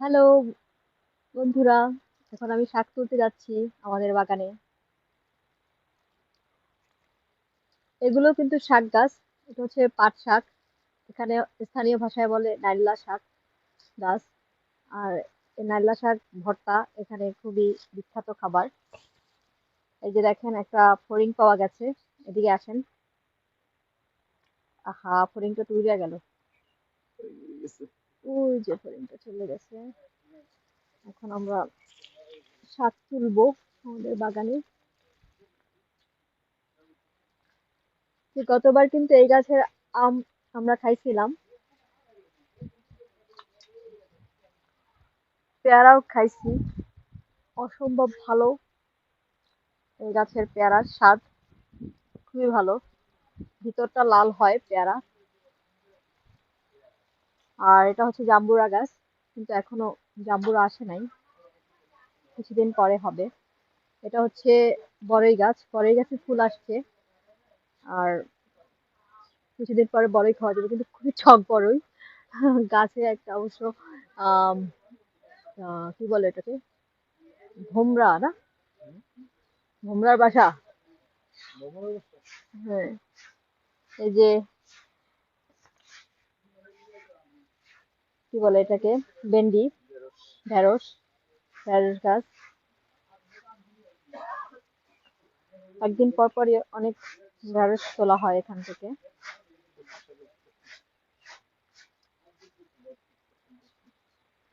Hello, বন্ধুরা। এখন আমি শাক তুলতে যাচ্ছি আমাদের বাগানে। এগুলো কিন্তু শাক গাছ। এটা হচ্ছে পাট শাক। এখানে স্থানীয় ভাষায় বলে নাইল্লা শাক গাছ। আর নাইল্লা শাক ভর্তা এখানে খুবই বিখ্যাত খাবার। এই যে দেখেন, একটা ফড়িং পাওয়া গেছে। এদিকে আসেন। আহা, ফড়িংটা তুলিয়া গেল। ওই যে ফড়িংটা চলে গেছে। এখন আমরা শাক তুলবো আমাদের বাগানে। গতবার কিন্তু এই গাছের আম আমরা খাইছিলাম। পেয়ারাও খাইছি। অসম্ভব ভালো এই গাছের পেয়ারার স্বাদ। খুবই ভালো। ভিতরটা লাল হয় পেয়ারা। আর এটা হচ্ছে জাম্বুরা গাছ কিন্তু এখনও জাম্বুরা আসে নাই। কিছুদিন পরে হবে। এটা হচ্ছে বড়ই গাছ বড়ই গাছে ফুল আসছে। আর কিছুদিন পরে বড়ই খাওয়া যাবে কিন্তু খুবই ছক বড়ই গাছে একটা অবশ্য কি বলে এটাকে? ভোমরা না? ভোমরার বাসা। হ্যাঁ। এই যে কি বলে এটাকে? ভেন্ডি, ঢেঁড়স ঢেঁড়স গাছ। একদিন পর পরই অনেক ঢেঁড়স তোলা হয় এখান থেকে।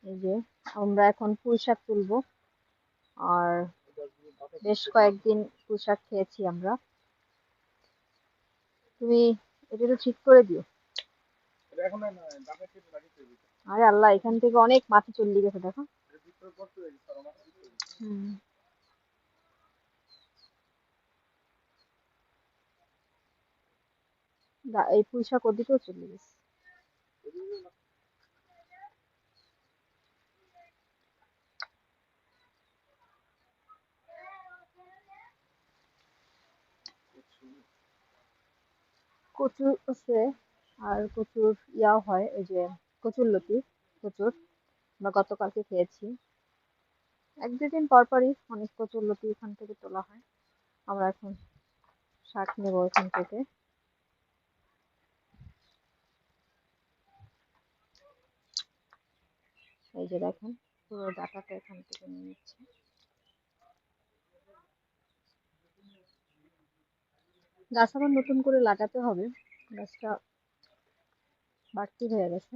এই যে, আমরা এখন পুঁই শাক তুলবো। আর বেশ কয়েকদিন পুঁই শাক খেয়েছি আমরা। তুমি এটা একটু ঠিক করে দিও। আরে আল্লাহ, এখান থেকে অনেক মাটি চলে গেছে, দেখো। এই পুঁই শাক ওদিকেও চলে গেছে। কচু আছে, আর কচুর ইয়াও হয় ওই যে কচুর লতি, প্রচুর। আমরা গতকালকে খেয়েছি। এক দুদিন পর পরই অনেক কচুর লতি এখান থেকে তোলা হয়। আমরা এখন শাক নেব এখান থেকে। এই যে দেখেন, পুরো ডাটাটা এখান থেকে নিয়ে নিচ্ছে। গাছ আবার নতুন করে লাগাতে হবে। গাছটা বাড়তি হয়ে গেছে।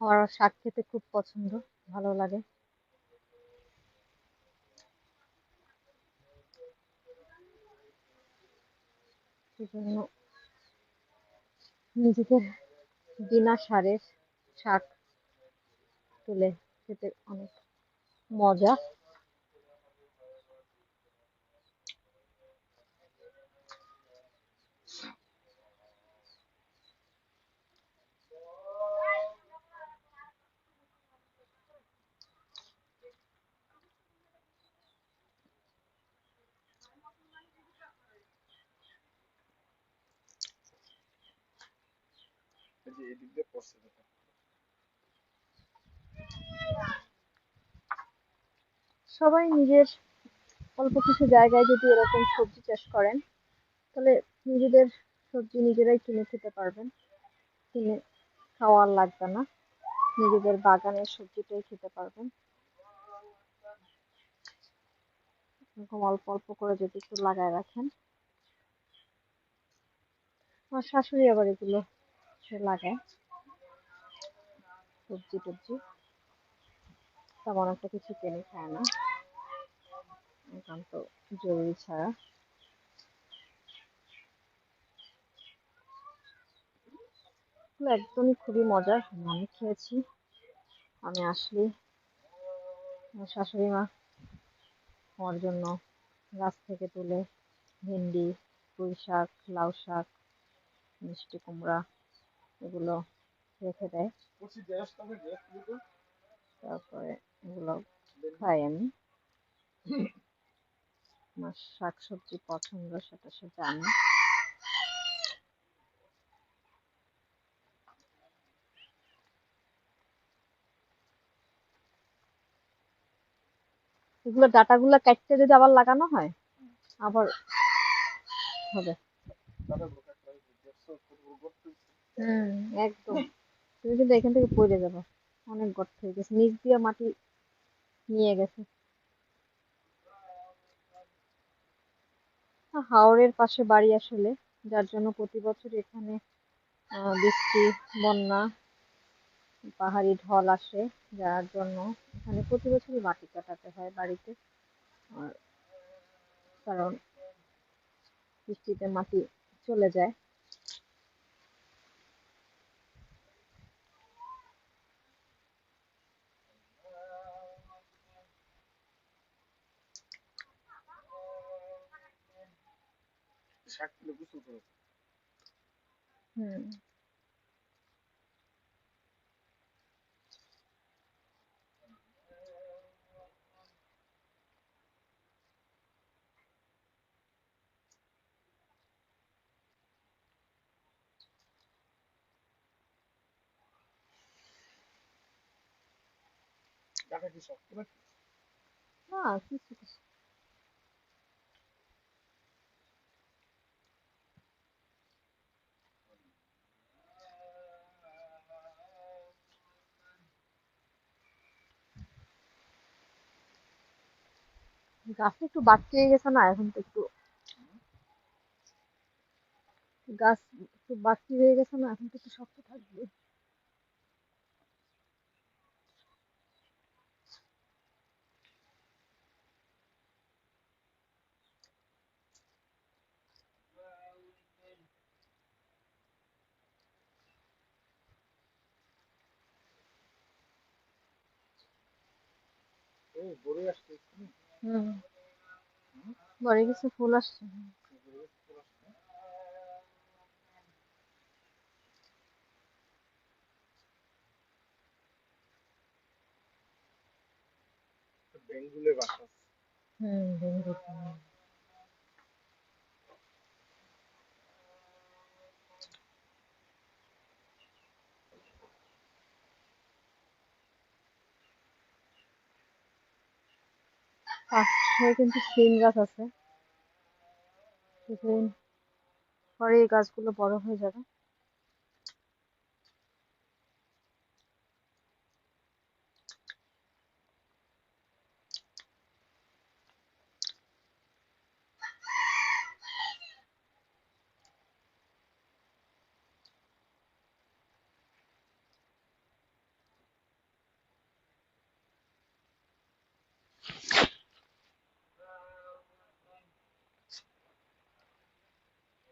আমার শাক খেতে খুব পছন্দ ভালো লাগে সেজন্য নিজেদের বিনা সারের শাক তুলে খেতে অনেক Moja. Ele deu. Né? সবাই নিজের অল্প কিছু জায়গায় যদি এরকম সবজি চাষ করেন, তাহলে নিজেদের সবজি নিজেরাই কিনে খেতে পারবেন। কিনে খাওয়ার লাগবে না। নিজেদের বাগানের সবজিটাই খেতে পারবেন। এরকম অল্প অল্প করে যদি একটু লাগায় রাখেন। আমার শাশুড়ি আবার এগুলো লাগায়। সবজি টবজি। তেমন একটা কিছু কিনে খায় না। একান্ত জরুরি ছাড়া। একদমই খুবই মজার আমি খেয়েছি। আমি আসলে শাশুড়ি মা আমার জন্য গাছ থেকে তুলে ভেন্ডি পুঁই শাক লাউ শাক, মিষ্টি কুমড়া এগুলো রেখে দেয়। তারপরে এগুলো খাই আমি। আমার শাক সবজি পছন্দ সেটা সে জানে। এগুলো ডাটাগুলো কাটতে যদি আবার লাগানো হয় আবার হবে। হুম একদম। তুমি কিন্তু এখান থেকে পড়ে যাবে। অনেক গর্ত হয়ে গেছে। নিচ দিয়ে মাটি নিয়ে গেছে। হাওরের পাশে বাড়ি আসলে, যার জন্য প্রতি বছর এখানে বৃষ্টি, বন্যা, পাহাড়ি ঢল আসে, যার জন্য এখানে প্রতি বছরই মাটি কাটাতে হয় বাড়িতে। কারণ বৃষ্টিতে মাটি চলে যায়। হুম না কিছু কিছু গাছ একটু বাড়তি গেছে না? এখন তো একটু গাছ একটু বাড়তি হয়ে গেছে না? এখন তো একটু শক্ত থাকবে। হুম। বড় কিছু ফুল আসছে? হুম পাশে কিন্তু সিম গাছ আছে। কিছুদিন পরে এই গাছগুলো বড় হয়ে যাবে।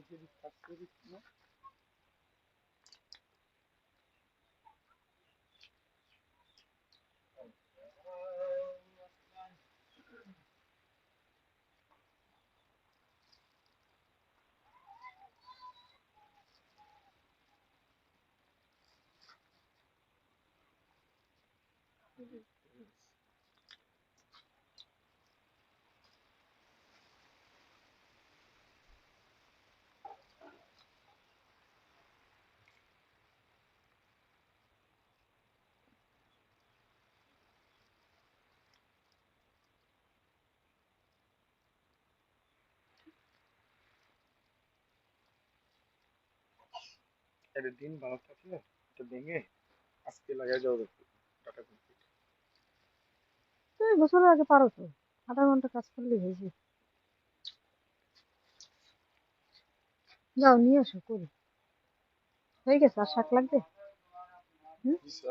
Gece biz kasları üstüne. Mm-hmm. এটা দিন ভালো থাকলে এটা ভেঙে আজকে লাগাই যাওয়া টাটা কমপ্লিট তুমি গোসলের আগে পারো তো আধা ঘণ্টা কাজ করলে হয়েছে যাও নিয়ে আসো করি। হয়ে গেছে আর শাক লাগবে? দিছে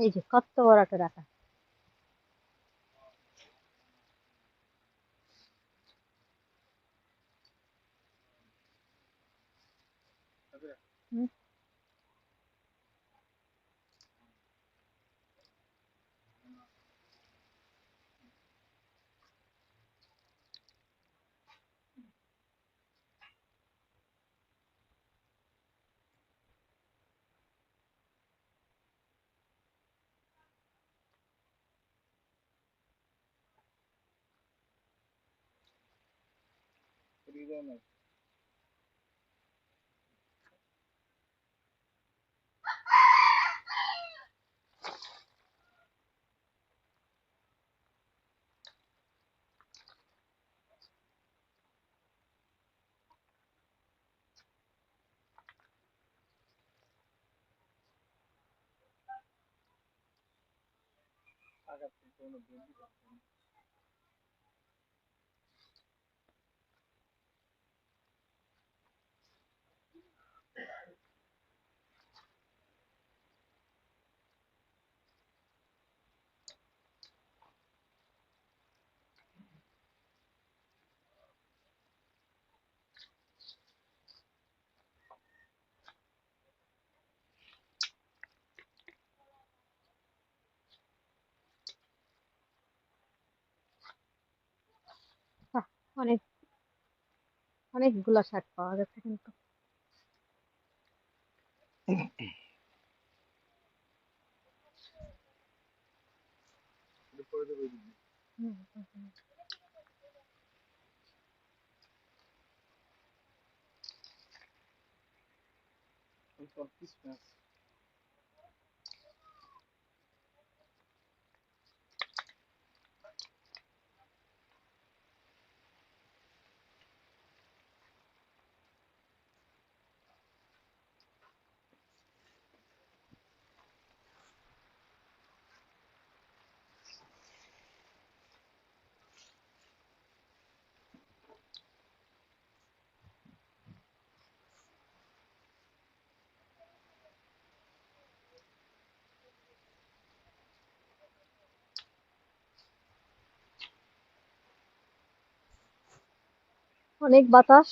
এই যে কত বড় একটা ডাটা হুম এদিকে যাও না আঘাত থেকে অনেক অনেকগুলা শাক পাওয়া গেছে কিন্তু। অনেক বাতাস।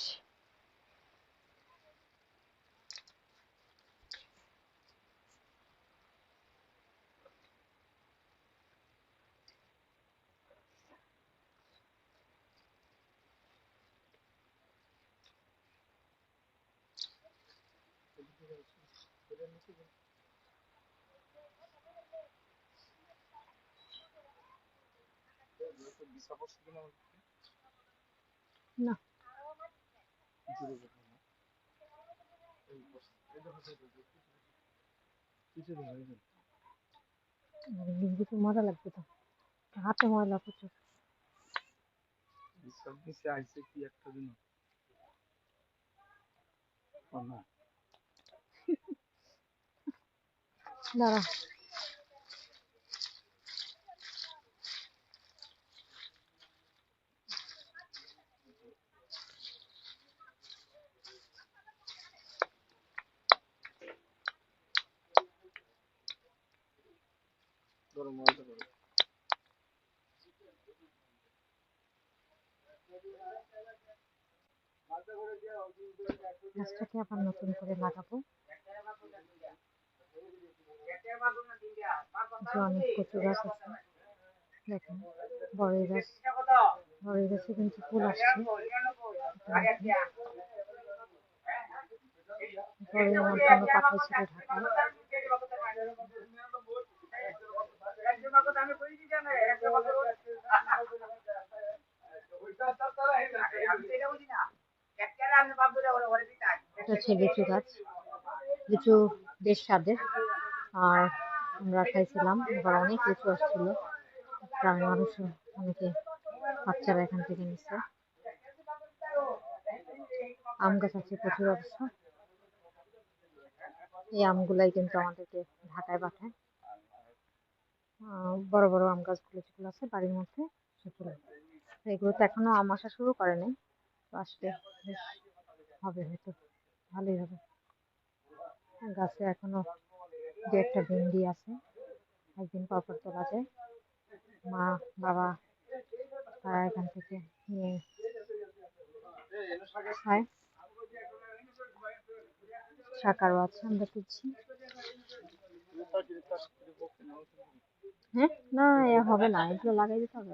এদিকে মজা লাগবে তো। হাতে ময়লা প্রচুর। আইছে কি একটা দিন। না। দাঁড়া। গাছটাকে আবার নতুন করে লাগাবো। অনেক কচু গাছ আছে, দেখেন, বড়ই গাছ। বড়ই গাছে কিন্তু ফুল আসছে। আমার জন্য পাঠাইছিল ঢাকায় এটা হচ্ছে লিচু গাছ লিচু বেশ স্বাদের। আর আমরা খাইছিলাম এবার অনেক লিচু আসছিল। গ্রামের মানুষ অনেকে বাচ্চারা এখান থেকে নিচ্ছে আম গাছ আছে, প্রচুর অবশ্য এই আমগুলাই কিন্তু আমাদেরকে ঢাকায় পাঠায়। বড় বড় আম গাছগুলো যেগুলো আছে, বাড়ির মধ্যে সেগুলো। এগুলো তো এখনও আম আসা শুরু করেনি। তো আসলে বেশ হবে হয়তো। ভালোই হবে। গাছে এখনও দু একটা ভেন্ডি আছে, একদিন পর পর তোলা যায়। মা, বাবা তারা এখান থেকে নিয়ে খায়। শাক আরও আছে, আমরা তুলছি। হ্যাঁ? না, এ হবে না, এগুলো লাগাই দিতে হবে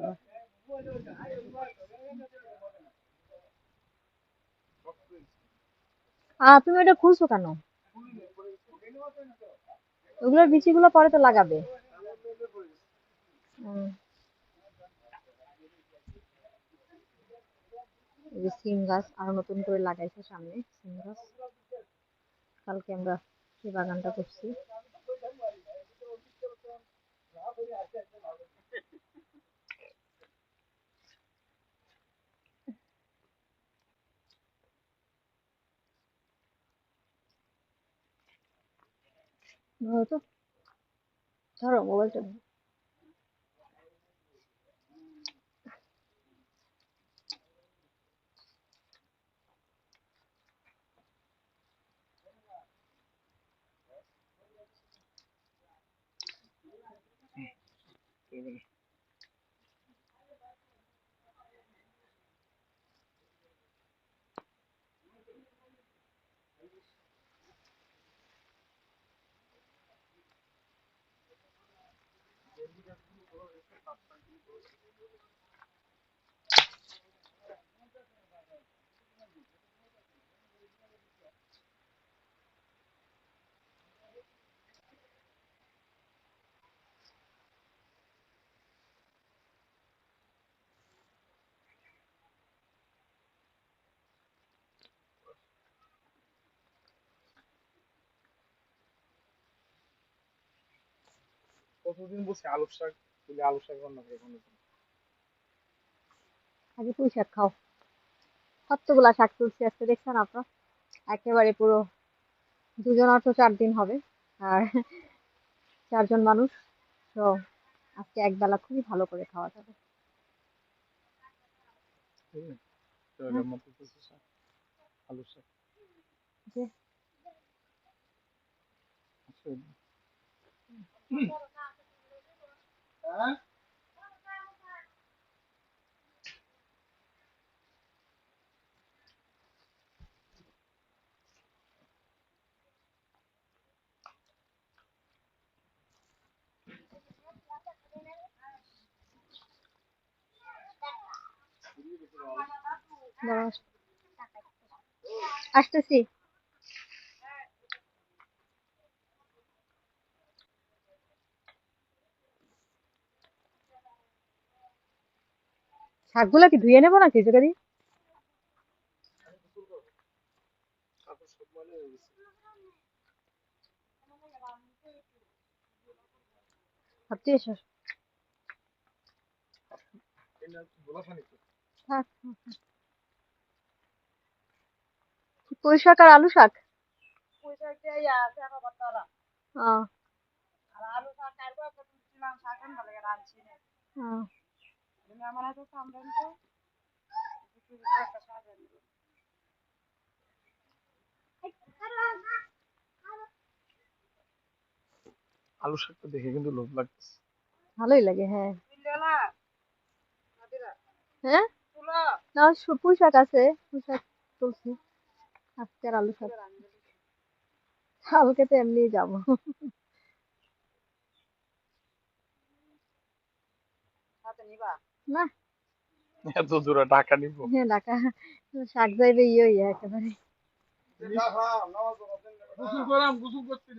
আহ তুমি এটা খুলছো কেন? ওগুলোর বিচিগুলো পরে তো লাগাবে। যে সিম গাছ আরও নতুন করে লাগাইছে সামনে, সিম গাছ। কালকে আমরা সেই বাগানটা করছি। 뭐죠? 저를 먹어줘. কতদিন বলছি আলু শাক তুলে আলু শাক রান্না করে কোনোদিন আগে পুঁই শাক খাও। কতগুলা শাক তুলছি আজকে দেখছেন আপনার একেবারে পুরো দুজন অটো চার দিন হবে আর চারজন মানুষ তো আজকে একবেলা খুবই ভালো করে খাওয়া যাবে। আলু শাক আছে। হ্যাঁ দাঁড়াও, আস- আসতেছি শাকগুলো কি ধুয়ে নেব নাকি যদি কাপড় সব ময়লা হয়ে গেছে ভাবতে এসো এটা গোলা পানি তো। আলু শাকটা দেখে কিন্তু লোভ লাগতেছে। ভালোই লাগে হ্যাঁ। হ্যাঁ? না পুঁই শাক আছে পুঁই শাক তুলছি। আজকে আর আলু শাক। কালকে তো এমনি যাব। না। এত দূরে ঢাকা নিব। হ্যাঁ ঢাকা। শাক যাইবে ইয়ে ইয়ে একেবারে গুসু করাম গুসু করতে